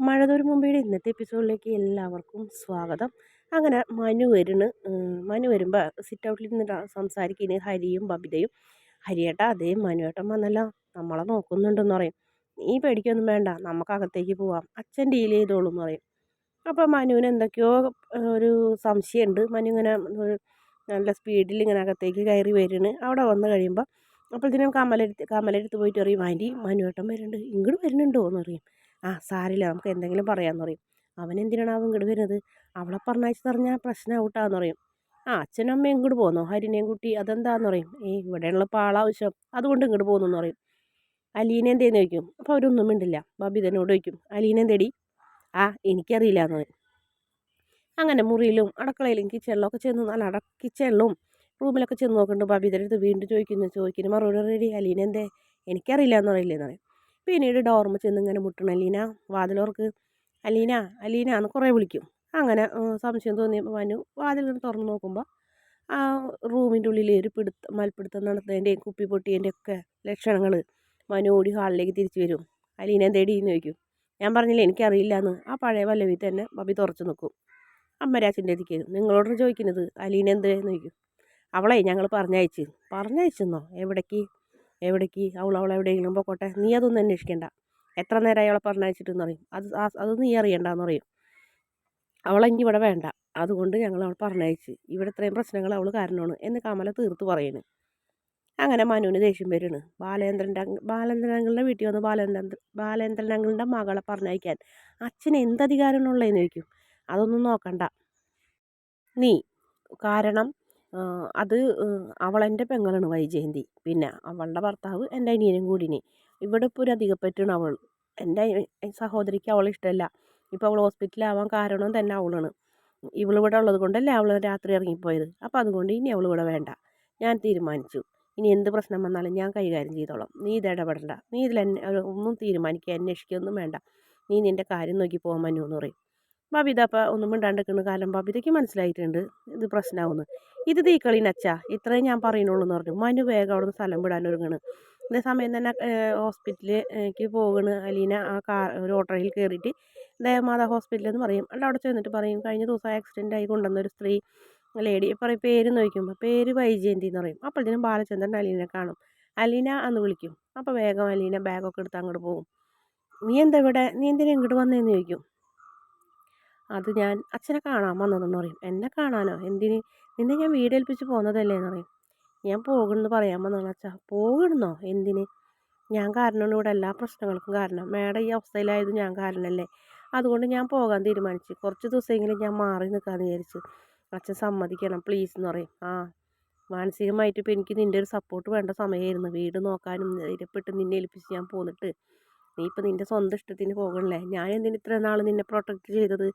മഴതൊരു മുമ്പയുടെ ഇന്നത്തെ എപ്പിസോഡിലേക്ക് എല്ലാവർക്കും സ്വാഗതം. അങ്ങനെ മനു വരുന്നു മനു വരുമ്പോൾ സിറ്റ് ഔട്ടിൽ നിന്ന് സംസാരിക്കുന്നത് ഹരിയും ബബിതയും. ഹരിയേട്ട അതേ മനുവേട്ടൻ വന്നല്ലോ നമ്മളെ നോക്കുന്നുണ്ടെന്ന് പറയും. നീ പേടിക്കൊന്നും വേണ്ട നമുക്ക് അകത്തേക്ക് പോവാം. അച്ഛൻ ഡീൽ ചെയ്തോളൂ എന്ന് പറയും. അപ്പോൾ മനുവിന് എന്തൊക്കെയോ ഒരു സംശയമുണ്ട് മനു ഇങ്ങനെ നല്ല സ്പീഡിൽ ഇങ്ങനെ അകത്തേക്ക് കയറി വരുന്നു. അവിടെ വന്ന് കഴിയുമ്പോൾ അപ്പോഴത്തേനും കമലെടുത്ത് കമലെടുത്ത് പോയിട്ട് പറയും ആന്റി മനുവേട്ടൻ വരുന്നുണ്ട്. ഇങ്ങോട്ട് വരുന്നുണ്ടോ എന്ന് ആ സാരില്ല നമുക്ക് എന്തെങ്കിലും പറയാമെന്ന് പറയും. അവൻ എന്തിനാണ് അവൻ ഇങ്ങോട്ട് വരുന്നത്? അവളെ പറഞ്ഞയച്ച് പറഞ്ഞാൽ പ്രശ്നം ഔട്ടാന്ന് പറയും. ആ അച്ഛനും അമ്മയും ഇങ്ങോട്ട് പോന്നോ? ഹരിനെയും കുട്ടി അതെന്താന്ന് പറയും? ഏ ഇവിടെയുള്ള പാളാവശ്യം അതുകൊണ്ട് ഇങ്ങോട്ട് പോകുന്നു പറയും. അലീന എന്തേന്ന്? ചോദിക്കും. അപ്പോൾ അവരൊന്നും മിണ്ടില്ല. ബാബി ബബിതനോട് ചോദിക്കും. അലീന എന്തേടി? ആ എനിക്കറിയില്ല എന്ന് പറയും. അങ്ങനെ മുറിയിലും അടുക്കളയിലും കിച്ചണിലും ഒക്കെ ചെന്ന് നല്ല അട റൂമിലൊക്കെ ചെന്ന് നോക്കുന്നുണ്ട്. ബബിതന്റെ അടുത്ത് വീണ്ടും ചോദിക്കുന്നു. ചോദിക്കുന്നു. മറുപടി റെഡി. അലീന എന്തേ? എനിക്കറിയില്ല എന്ന് പറയില്ലേന്ന് പറയും. പിന്നീട് ഡോർമ ചെന്ന് ഇങ്ങനെ മുട്ടണം. അലീന വാതിലോർക്ക്. അലീന അലീന എന്ന് കുറേ വിളിക്കും. അങ്ങനെ സംശയം തോന്നിയപ്പോൾ മനു വാതിൽ തുറന്ന് നോക്കുമ്പോൾ ആ റൂമിന്റെ ഉള്ളിൽ ഒരു പിടുത്ത മൽപ്പിടുത്തം നടത്തുന്നതിന്റെയും കുപ്പി പൊട്ടിയതിന്റെ ഒക്കെ ലക്ഷണങ്ങൾ മനു ഓടി ഹാളിലേക്ക് തിരിച്ചു വരും. അലീന എന്തേടിയെന്ന് ചോദിക്കും. ഞാൻ പറഞ്ഞില്ലേ എനിക്കറിയില്ല എന്ന് ആ പഴയ പല്ലവി തന്നെ ബബി തുറച്ചു നിൽക്കും അമ്മരാച്ചിന്റെ അടുത്തേക്ക് നിങ്ങളോട് ചോദിക്കുന്നത്. അലീന എന്തേന്ന് ചോദിക്കും. അവളെ ഞങ്ങൾ പറഞ്ഞയച്ച്. പറഞ്ഞയച്ചെന്നോ? എവിടേക്ക്? എവിടേക്ക്? അവൾ അവൾ എവിടെയെങ്കിലും പൊക്കോട്ടെ. നീ അതൊന്നും അന്വേഷിക്കണ്ട. എത്ര നേരം അവളെ പറഞ്ഞയച്ചിട്ടെന്ന് പറയും അത് അത് നീ അറിയണ്ടെന്ന് പറയും. അവളെങ്കിൽ ഇവിടെ വേണ്ട. അതുകൊണ്ട് ഞങ്ങൾ അവൾ പറഞ്ഞയച്ച്. ഇവിടെ ഇത്രയും പ്രശ്നങ്ങൾ അവൾ കാരണമാണ് എന്ന് കമല തീർത്ത് പറയണ്. അങ്ങനെ മനുവിന് ദേഷ്യം വരുന്നു ബാലേന്ദ്രന്റെ ബാലേന്ദ്രൻ വീട്ടിൽ വന്ന് ബാലേന്ദ്രൻ ബാലേന്ദ്രൻ മകളെ പറഞ്ഞയക്കാൻ അച്ഛൻ എന്ത് അധികാരമുള്ളതെന്ന് ചോദിക്കും. അതൊന്നും നോക്കണ്ട. നീ കാരണം അത് അവളെന്റെ പെങ്ങളാണ് വൈജയന്തി. പിന്നെ അവളുടെ ഭർത്താവ് എന്റെ അനിയനും കൂടിന് ഇവിടെ ഇപ്പോൾ ഒരു അധികപ്പറ്റാണ് അവൾ. എന്റെ സഹോദരിക്ക് അവളെ ഇഷ്ടമല്ല ഇപ്പോൾ അവൾ ഹോസ്പിറ്റലാവാൻ കാരണം തന്നെ അവളാണ്. ഇവളിവിടെ ഉള്ളത് കൊണ്ടല്ലേ അവൾ രാത്രി ഇറങ്ങിപ്പോയത്. അപ്പോൾ അതുകൊണ്ട് ഇനി അവൾ വേണ്ട. ഞാൻ തീരുമാനിച്ചു. ഇനി എന്ത് പ്രശ്നം വന്നാലും ഞാൻ കൈകാര്യം ചെയ്തോളാം. നീ ഇത് ഇടപെടണ്ട. നീ ഇതിൽ ഒന്നും തീരുമാനിക്കുക അന്വേഷിക്കുകയൊന്നും വേണ്ട. നീ നിന്റെ കാര്യം നോക്കി പോകാൻ മനു എന്ന് പറയും. ബബിത അപ്പം ഒന്നും മിണ്ടാണ്ട് നിൽക്കുന്ന കാലം ബബിതയ്ക്ക് മനസ്സിലായിട്ടുണ്ട്. ഇത് പ്രശ്നമാവുന്നു ഇത് തീക്കളിനച്ചാ ഇത്രയും ഞാൻ പറയുന്നുള്ളൂ എന്ന് പറഞ്ഞു മനു വേഗം അവിടെ നിന്ന് സ്ഥലം വിടാൻ ഒരുങ്ങണ്. ഇതേ സമയം തന്നെ ഹോസ്പിറ്റലിലേക്ക് പോകണ്. അലീന ആ കാർ ഒരു ഓട്ടോയിൽ കയറിയിട്ട് ദേവമാതാ ഹോസ്പിറ്റൽ എന്ന് പറയും. അല്ല അവിടെ ചെന്നിട്ട് പറയും കഴിഞ്ഞ ദിവസം ആക്സിഡന്റ് ആയി കൊണ്ടുവന്ന ഒരു സ്ത്രീ ലേഡി. പറയും പേര് നോക്കുമ്പോൾ പേര് വൈജയന്തി എന്ന് പറയും. അപ്പോഴത്തേനും ബാലചന്ദ്രൻ അലീനെ കാണും. അലീന എന്ന് വിളിക്കും. അപ്പോൾ വേഗം അലീന ബാഗൊക്കെ എടുത്ത് അങ്ങോട്ട് പോകും. നീ എന്താ ഇവിടെ? നീ എന്തിനാ ഇങ്ങോട്ട് വന്നതെന്ന് ചോദിക്കും. അത് ഞാൻ അച്ഛനെ കാണാൻ വന്നതെന്ന് പറയും. എന്നെ കാണാനോ? എന്തിന്? നിന്നെ ഞാൻ വീടേൽപ്പിച്ച് പോകുന്നതല്ലേ എന്ന് പറയും. ഞാൻ പോകണമെന്ന് പറയാൻ വന്നതാണ് അച്ഛാ. പോകണമെന്നോ എന്തിന്? ഞാൻ കാരണമാണ് ഇവിടെ എല്ലാ പ്രശ്നങ്ങൾക്കും കാരണം. മേഡം ഈ അവസ്ഥയിലായത് ഞാൻ കാരണമല്ലേ? അതുകൊണ്ട് ഞാൻ പോകാൻ തീരുമാനിച്ചു. കുറച്ച് ദിവസമെങ്കിലും ഞാൻ മാറി നിൽക്കാമെന്ന് വിചാരിച്ചു. അച്ഛൻ സമ്മതിക്കണം പ്ലീസ് എന്ന് പറയും. ആ മാനസികമായിട്ട് ഇപ്പോൾ എനിക്ക് നിന്റെ ഒരു സപ്പോർട്ട് വേണ്ട സമയമായിരുന്നു. വീട് നോക്കാനും ധൈര്യപ്പെട്ട് നിന്നെ ഏൽപ്പിച്ച് ഞാൻ പോന്നിട്ട്. നീ ഇപ്പം നിന്റെ സ്വന്തം ഇഷ്ടത്തിന് പോകണല്ലേ? ഞാൻ എന്തിന് ഇത്ര നാൾ നിന്നെ പ്രൊട്ടക്റ്റ് ചെയ്തത്?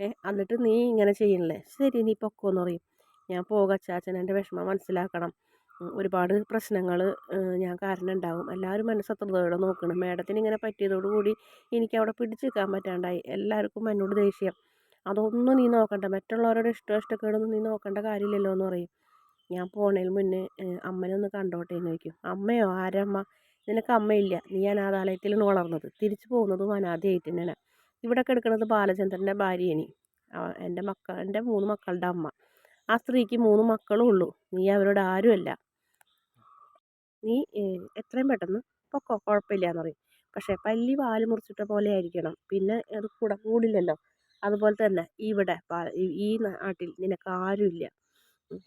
എന്നിട്ട് നീ ഇങ്ങനെ ചെയ്യണല്ലേ ശരി നീ പൊക്കോന്ന് പറയും. ഞാൻ പോകച്ചാച്ചൻ എന്റെ വിഷമം മനസ്സിലാക്കണം. ഒരുപാട് പ്രശ്നങ്ങൾ ഞാൻ കാരണം ഉണ്ടാവും. എല്ലാവരും മനസ്സത്രതയോടെ നോക്കണം. മേഡത്തിന് ഇങ്ങനെ പറ്റിയതോടുകൂടി എനിക്ക് അവിടെ പിടിച്ചു നിൽക്കാൻ പറ്റാണ്ടായി. എല്ലാവർക്കും എന്നോട് ദേഷ്യം. അതൊന്നും നീ നോക്കണ്ട. മറ്റുള്ളവരുടെ ഇഷ്ടം ഇഷ്ടക്കേടൊന്നും നീ നോക്കേണ്ട കാര്യമില്ലല്ലോ എന്ന് പറയും. ഞാൻ പോണേൽ മുന്നേ അമ്മനെ ഒന്ന് കണ്ടോട്ടെ എന്ന് ചോദിക്കും. അമ്മയോ? ആരമ്മ നിനക്ക് അമ്മയില്ല. നീ അനാഥാലയത്തിലാണ് വളർന്നത്. തിരിച്ചു പോകുന്നതും അനാഥയായിട്ട് തന്നെയാണ്. ഇവിടെ കിടക്കുന്നത് ബാലചന്ദ്രന്റെ ഭാര്യയാണ് എന്റെ മക്ക എന്റെ മൂന്ന് മക്കളുടെ അമ്മ. ആ സ്ത്രീക്ക് മൂന്ന് മക്കളും ഉള്ളൂ. നീ അവരോട് ആരുമല്ല. നീ എത്രയും പെട്ടെന്ന് പൊക്കോ കുഴപ്പമില്ല എന്ന് പറയും. പക്ഷേ പല്ലി വാൽ മുറിച്ചിട്ട പോലെ ആയിരിക്കണം. പിന്നെ അത് കൂടെ കൂടില്ലല്ലോ. അതുപോലെ തന്നെ ഇവിടെ ഈ നാട്ടിൽ നിനക്ക് ആരുമില്ല.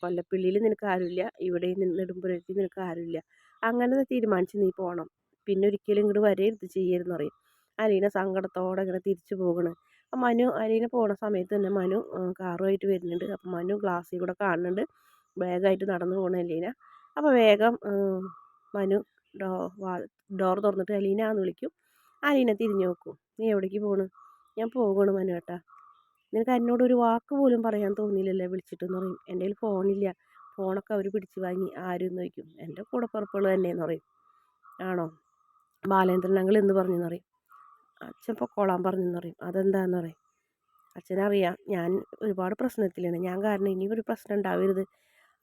കൊല്ലപ്പള്ളിയിൽ നിനക്ക് ആരുമില്ല. ഇവിടെ നെടുമ്പുരത്തിൽ നിനക്ക് ആരുമില്ല. അങ്ങനെ തീരുമാനിച്ച് നീ പോകണം പിന്നെ ഒരിക്കലും ഇങ്ങോട്ട് വരരുത് ചെയ്യരുതെന്ന് പറയും. അലീന സങ്കടത്തോടെ ഇങ്ങനെ തിരിച്ചു പോകണ്. അപ്പം മനു അലീന പോണ സമയത്ത് തന്നെ മനു കാറുമായിട്ട് വരുന്നുണ്ട്. അപ്പം മനു ഗ്ലാസ്സിൽ കൂടെ കാണുന്നുണ്ട്. വേഗമായിട്ട് നടന്നു പോകണ അലീന. അപ്പോൾ വേഗം മനു ഡോ ഡോർ തുറന്നിട്ട് അലീന എന്ന് വിളിക്കും. അലീന തിരിഞ്ഞു നോക്കും. നീ എവിടേക്ക് പോണ്? ഞാൻ പോകണം മനു ഏട്ടാ. നിനക്ക് എന്നോട് ഒരു വാക്ക് പോലും പറയാൻ തോന്നിയില്ലല്ലേ? വിളിച്ചിട്ടെന്ന് പറയും. എന്റെ കയ്യിൽ ഫോണില്ല. ഫോണൊക്കെ അവർ പിടിച്ചു വാങ്ങി ആരും ചോദിക്കും. എന്റെ കൂടെ പുറപ്പുള്ളത് തന്നെയെന്ന് പറയും. ആണോ? ബാലേന്ദ്രൻ ഞങ്ങൾ എന്ത് പറഞ്ഞെന്ന് പറയും. അച്ഛൻ പൊക്കോളാൻ പറഞ്ഞെന്ന് പറയും. അതെന്താന്ന് പറയും? അച്ഛനറിയാം. ഞാൻ ഒരുപാട് പ്രശ്നത്തിലാണ്. ഞാൻ കാരണം ഇനി ഒരു പ്രശ്നം ഉണ്ടാവരുത്.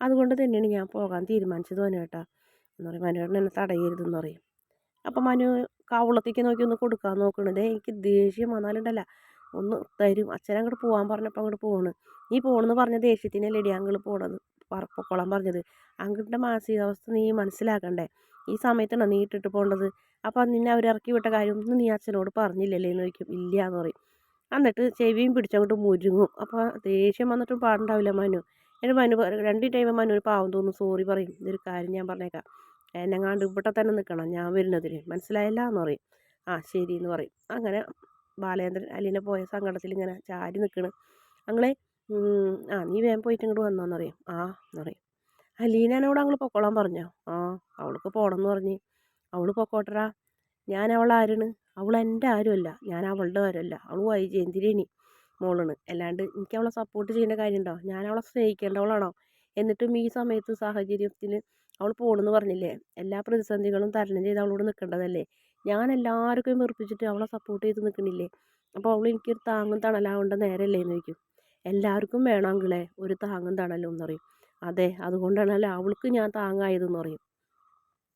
അതുകൊണ്ട് തന്നെയാണ് ഞാൻ പോകാൻ തീരുമാനിച്ചത് മനു കേട്ടാ എന്ന് പറയും. മനുവേട്ടൻ എന്നെ തടയരുതെന്ന് പറയും. അപ്പം മനു കവളത്തേക്ക് നോക്കി ഒന്ന് കൊടുക്കാൻ നോക്കണത് എനിക്ക് ദേഷ്യം വന്നാലുണ്ടല്ല. ഒന്ന് തരും. അച്ഛൻ അങ്ങോട്ട് പോകാൻ പറഞ്ഞപ്പോൾ അങ്ങോട്ട് പോണ്. നീ പോകണമെന്ന് പറഞ്ഞ ദേഷ്യത്തിനല്ലേടി അങ്കിൾ പോണത്? പൊക്കോളാൻ പറഞ്ഞത്. അങ്കിളിന്റെ മാനസികാവസ്ഥ നീ മനസ്സിലാക്കണ്ടേ. ഈ സമയത്താണ് നീ ഇട്ടിട്ട് പോകേണ്ടത് അപ്പോൾ നിന്നെ അവർ ഇറക്കി വിട്ട കാര്യമൊന്നും നീ അച്ഛനോട് പറഞ്ഞില്ലല്ലേ എന്ന് ചോദിക്കും. ഇല്ല എന്ന് പറയും. എന്നിട്ട് ചെവിയും പിടിച്ചങ്ങോട്ട് മുരുങ്ങും. അപ്പോൾ ദേഷ്യം വന്നിട്ടും പാടുണ്ടാവില്ല മനു. എന്റെ മനു രണ്ട് ടൈം മനു ഒരു പാവം തോന്നും. സോറി പറയും. ഇതൊരു കാര്യം ഞാൻ പറഞ്ഞേക്കാം. എന്നെങ്ങാണ്ട് ഇവിടെ തന്നെ നിൽക്കണം. ഞാൻ വരുന്നതിന്. മനസ്സിലായില്ല എന്ന് പറയും. ആ ശരി എന്ന് പറയും. അങ്ങനെ ബാലേന്ദ്രൻ അലീന പോയ സങ്കടത്തിൽ ഇങ്ങനെ ചാരി നിൽക്കണം. അങ്ങളെ ആ നീ വേഗം പോയിട്ട് ഇങ്ങോട്ട് വന്നോന്ന് പറയും. ആ എന്ന് പറയും. അലീനോട് അങ്ങൾ പൊക്കോളാൻ പറഞ്ഞോ? ആ അവൾക്ക് പോകണമെന്ന് പറഞ്ഞ്. അവൾ പൊക്കോട്ടറാ ഞാൻ അവൾ ആരാണ്? അവൾ എന്റെ ആരുമല്ല. ഞാൻ അവളുടെ ആരുമല്ല. അവൾ വൈജയന്തിരേനി മോളാണ്. അല്ലാണ്ട് എനിക്ക് അവളെ സപ്പോർട്ട് ചെയ്യേണ്ട കാര്യമുണ്ടോ? ഞാൻ അവളെ സ്നേഹിക്കേണ്ടവളാണോ? എന്നിട്ടും ഈ സമയത്ത് സാഹചര്യത്തിൽ അവൾ പോകണമെന്ന് പറഞ്ഞില്ലേ? എല്ലാ പ്രതിസന്ധികളും തരണം ചെയ്ത് അവളോട് നിൽക്കേണ്ടതല്ലേ ഞാൻ എല്ലാവർക്കും വെറുപ്പിച്ചിട്ട് അവളെ സപ്പോർട്ട് ചെയ്ത് നിൽക്കണില്ലേ അപ്പോൾ അവൾ എനിക്കൊരു താങ്ങും തണലാവേണ്ട നേരമല്ലേ എന്ന് ചോദിക്കും. എല്ലാവർക്കും വേണമെങ്കിലേ ഒരു താങ്ങും തണലും എന്ന് പറയും. അതെ അതുകൊണ്ടാണല്ലോ അവൾക്ക് ഞാൻ താങ്ങായതെന്ന് പറയും.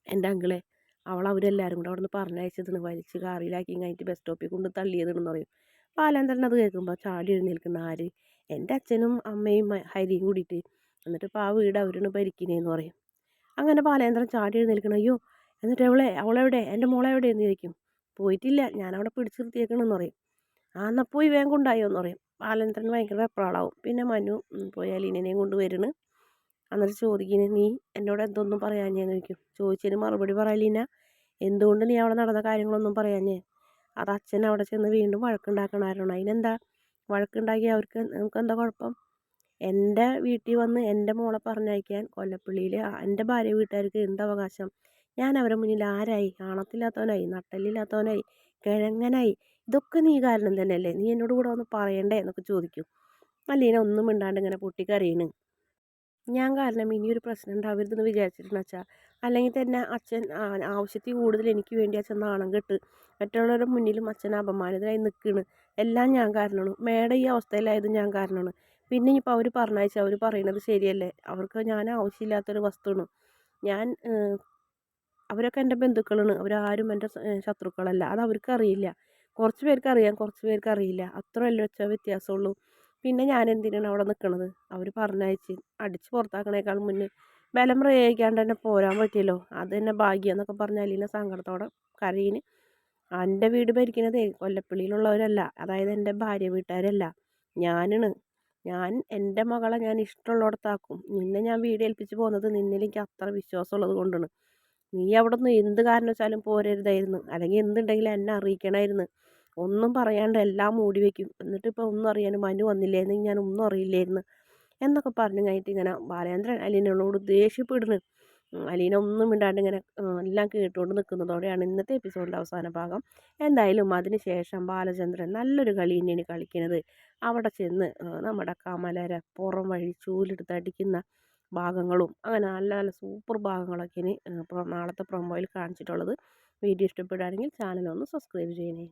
എന്റെ അങ്കിളെ അവൾ അവരെല്ലാവരും കൂടെ അവിടെ നിന്ന് പറഞ്ഞയച്ചതെന്ന് വലിച്ച് കാറിലാക്കി കഴിഞ്ഞിട്ട് ബസ് സ്റ്റോപ്പിൽ കൊണ്ട് തള്ളിയതെന്ന് പറയും. ബാലേന്ദ്രൻ അത് കേൾക്കുമ്പോൾ ചാടി എഴുന്നേൽക്കുന്ന ആര്? എന്റെ അച്ഛനും അമ്മയും ഹരിയും കൂടിയിട്ട്. എന്നിട്ട് ഇപ്പോൾ ആ വീട് അവരാണ് ഭരിക്കുന്നതെന്ന് പറയും. അങ്ങനെ ബാലേന്ദ്രൻ ചാടി എഴുന്നേൽക്കണം അയ്യോ എന്നിട്ട് അവളെ അവളെവിടെ? എന്റെ മോളെ എവിടെയെന്ന് ചോദിക്കും. പോയിട്ടില്ല ഞാനവിടെ പിടിച്ചു നിർത്തിയേക്കണമെന്ന് പറയും. ആ എന്നാൽ പോയി വേഗം കൊണ്ടായോ എന്ന് പറയും. ബാലേന്ദ്രൻ ഭയങ്കര വെപ്രാളാവും. പിന്നെ മനു പോയി അലീനനെയും കൊണ്ട് വരുന്നു എന്നിട്ട് ചോദിക്കുന്നു നീ എന്നോട് എന്തൊന്നും പറയാഞ്ഞേന്ന്? ചോദിക്കും. ചോദിച്ചതിന് മറുപടി പറയലീന എന്തുകൊണ്ട് നീ അവിടെ നടന്ന കാര്യങ്ങളൊന്നും പറയാഞ്ഞേ? അത് അച്ഛൻ അവിടെ ചെന്ന് വീണ്ടും വഴക്കുണ്ടാക്കണമായിരുന്നു. അതിനെന്താ? വഴക്കുണ്ടാക്കി അവർക്ക് നമുക്ക് എന്താ കുഴപ്പം? എന്റെ വീട്ടിൽ വന്ന് എന്റെ മോളെ പറഞ്ഞയക്കാൻ കൊല്ലപ്പള്ളിയിൽ എന്റെ ഭാര്യ വീട്ടുകാർക്ക് എന്ത് അവകാശം? ഞാൻ അവരുടെ മുന്നിൽ ആരായി? കാണത്തില്ലാത്തവനായി നട്ടലില്ലാത്തവനായി? കിഴങ്ങനായി? ഇതൊക്കെ നീ കാരണം തന്നെയല്ലേ? നീ എന്നോട് കൂടെ ഒന്ന് പറയണ്ടേ? എന്നൊക്കെ ചോദിക്കും. അല്ലീന ഒന്നും മിണ്ടാണ്ട് ഇങ്ങനെ പൊട്ടിക്കരയണ്. ഞാൻ കാരണം ഇനിയൊരു പ്രശ്നം ഉണ്ടാവരുതെന്ന് വിചാരിച്ചിട്ടുണ്ട് അച്ഛാ. അല്ലെങ്കിൽ തന്നെ അച്ഛൻ ആവശ്യത്തിൽ കൂടുതൽ എനിക്ക് വേണ്ടി അച്ഛൻ നാണം കെട്ട് മറ്റുള്ളവരുടെ മുന്നിലും അച്ഛൻ അപമാനിതനായി നിൽക്കുകയാണ് എല്ലാം ഞാൻ കാരണമാണ്. മേഡം ഈ അവസ്ഥയിലായത് ഞാൻ കാരണമാണ്. പിന്നെ ഇപ്പോൾ അവർ പറഞ്ഞയച്ചാൽ അവർ പറയുന്നത് ശരിയല്ലേ? അവർക്ക് ഞാൻ ആവശ്യമില്ലാത്തൊരു വസ്തുവാണ്. ഞാൻ അവരൊക്കെ എന്റെ ബന്ധുക്കളാണ്. അവരാരും എന്റെ ശത്രുക്കളല്ല. അത് അവർക്കറിയില്ല. കുറച്ച് പേർക്ക് അറിയാം കുറച്ച് പേർക്ക് അറിയില്ല അത്രയല്ലേ വെച്ചാൽ വ്യത്യാസമുള്ളൂ. പിന്നെ ഞാൻ എന്തിനാണ് അവിടെ നിൽക്കണത് അവർ പറഞ്ഞയച്ച് അടിച്ച് പുറത്താക്കണേക്കാൾ മുന്നേ ബലം പ്രയോഗിക്കാണ്ട് തന്നെ പോരാൻ പറ്റിയല്ലോ. അത് തന്നെ ഭാഗ്യം എന്നൊക്കെ പറഞ്ഞ അലീന സങ്കടത്തോടെ കരയിന്. എന്റെ വീട് ഭരിക്കുന്നത് കൊല്ലപ്പള്ളിയിലുള്ളവരല്ല. അതായത് എന്റെ ഭാര്യ വീട്ടുകാരല്ല. ഞാനാണ്. ഞാൻ എന്റെ മകളെ ഞാൻ ഇഷ്ടമുള്ളിടത്താക്കും. നിന്നെ ഞാൻ വീട് ഏൽപ്പിച്ച് പോകുന്നത് നിന്നിൽ എനിക്ക് അത്ര വിശ്വാസമുള്ളത് കൊണ്ടാണ്. നീ അവിടെ നിന്ന് എന്ത് കാരണം വെച്ചാലും പോരരുതായിരുന്നു. അല്ലെങ്കിൽ എന്തുണ്ടെങ്കിലും എന്നെ അറിയിക്കണമായിരുന്നു. ഒന്നും പറയാണ്ട് എല്ലാം മൂടി വെക്കും. എന്നിട്ട് ഇപ്പോൾ ഒന്നും അറിയാനും മനു വന്നില്ലേന്ന് ഞാൻ ഒന്നും അറിയില്ലായിരുന്നു എന്നൊക്കെ പറഞ്ഞു കഴിഞ്ഞിട്ട് ഇങ്ങനെ ബാലേന്ദ്രൻ അലീനയോട് ദേഷ്യപ്പെടുന്നു. അലീന ഒന്നും ഇണ്ടാണ്ട് ഇങ്ങനെ എല്ലാം കേട്ടുകൊണ്ട് നിൽക്കുന്നതോടെയാണ് ഇന്നത്തെ എപ്പിസോഡിന്റെ അവസാന ഭാഗം. എന്തായാലും അതിന് ശേഷം ബാലചന്ദ്രൻ നല്ലൊരു കളി തന്നെയാണ് കളിക്കുന്നത്. അവിടെ ചെന്ന് നമ്മുടെ കമലരെ പുറം വഴി ചൂലെടുത്ത് അടിക്കുന്ന ഭാഗങ്ങളും അങ്ങനെ നല്ല നല്ല സൂപ്പർ ഭാഗങ്ങളൊക്കെ ഇനി നാളത്തെ പ്രൊമോയിൽ കാണിച്ചിട്ടുള്ളത്. വീഡിയോ ഇഷ്ടപ്പെടുകയാണെങ്കിൽ ചാനൽ ഒന്ന് സബ്സ്ക്രൈബ് ചെയ്യണേ.